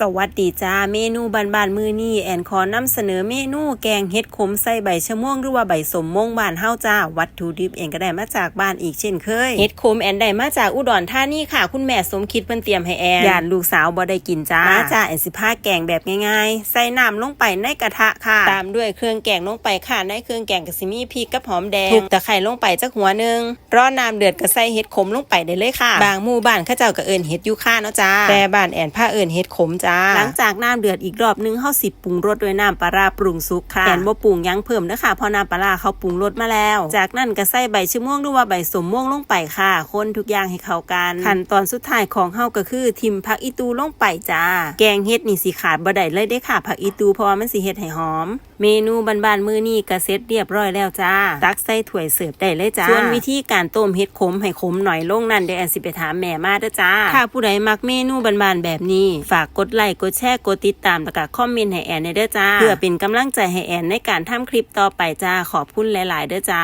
สวัสดีจ้าเมนูบานๆมือนี่แอนขอนำเสนอเมนูแกงเห็ดขมใส่ใบชะม่วงหรือว่าใบสมม่วงบ้านเฮาจ้า วัตถุดิบเองก็ได้มาจากบ้านอีกเช่นเคยเห็ดขมแอนได้มาจากอุดรธานีค่ะ คุณแม่สมคิดเพิ่นเตรียมให้แอนยานลูกสาวบ่ได้กินจ้ามาจ้าแอนสิพาแกงแบบง่ายๆ ใส่น้ำลงไปในกระทะค่ะ ตามด้วยเครื่องแกงลงไปค่ะในเครื่องแกงก็สิมีพริกกับหอมแดงทุบตะไคร้ลงไปจักหัวหนึงรอน้ำเดือดก็ใส่เห็ดขมลงไปได้เลยค่ะ บางหมู่บ้านเขาเจ้าก็เอิ้นเห็ดยูคาเนาะจ้าแต่บ้านแอนผ้าเอิ้นเห็ดขมจ้า หลังจากน้ำเดือดอีกรอบนึงเฮาสิปรุงรสด้วยน้ำปลาร้าปรุงสุกค่ะแอนบ่ปรุงหยังเพิ่มนะคะเพราะน้ำปลาร้าเขาปรุงรสมาแล้ว จากนั้นก็ใส่ใบชะม่วงหรือว่าใบสมม่วงลงไปค่ะ คนทุกอย่างให้เข้ากันขั้นตอนสุดท้ายของเฮาก็คือทิมผักอีตูลงไปจ้า แกงเฮ็ดนี่สิขาดบ่ได้เลยเด้ค่ะผักอีตูเพราะว่ามันสิเฮ็ดให้หอม เมนูบานๆมื้อนี้ก็เสร็จเรียบร้อยแล้วจ้า ตักใส่ถ้วยเสิร์ฟได้เลยจ้าส่วนวิธีการต้มเฮ็ดขมให้ขมหน่อยลงนั่นเดี๋ยวแอนสิไปถามแม่มาเด้อจ้าถ้าผู้ใดมักเมนูบานๆแบบนี้ ฝากกดไลค์กดแชร์กดติดตามแล้วก็คอมเมนต์ให้แอนในเด้อจ้า เพื่อเป็นกำลังใจให้แอนในการทำคลิปต่อไปจ้าขอบคุณหลาย ๆ เด้อจ้า